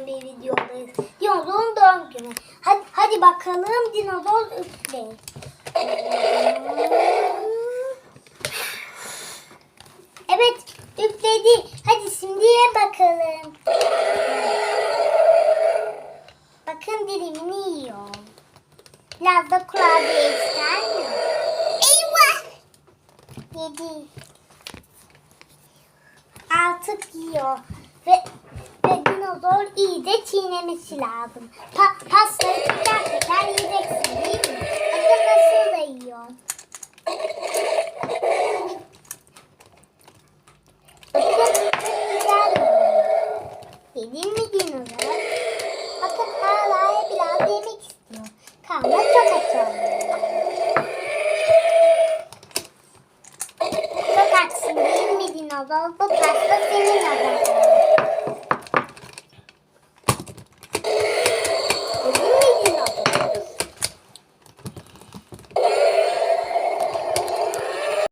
bir videodayız. Dinozorun doğum günü. Hadi, hadi bakalım dinozor üfle. Evet üfledi. Hadi şimdiye bakalım. Bakın dilimini yiyor. Biraz da kurabiye ister mi? Eyvah! Yedi. Artık yiyor. Ve, bol iyice çiğnemesi lazım. Pa pastayı teker teker yiyeceksin değil mi? Bakın nasıl da yiyor. Bakın güzel Yedin mi dinozor? Bakın hala biraz yemek istiyor. Karnı çok aç oluyor. Çok açsın değil mi dinozor? Bu pasta senin adamın.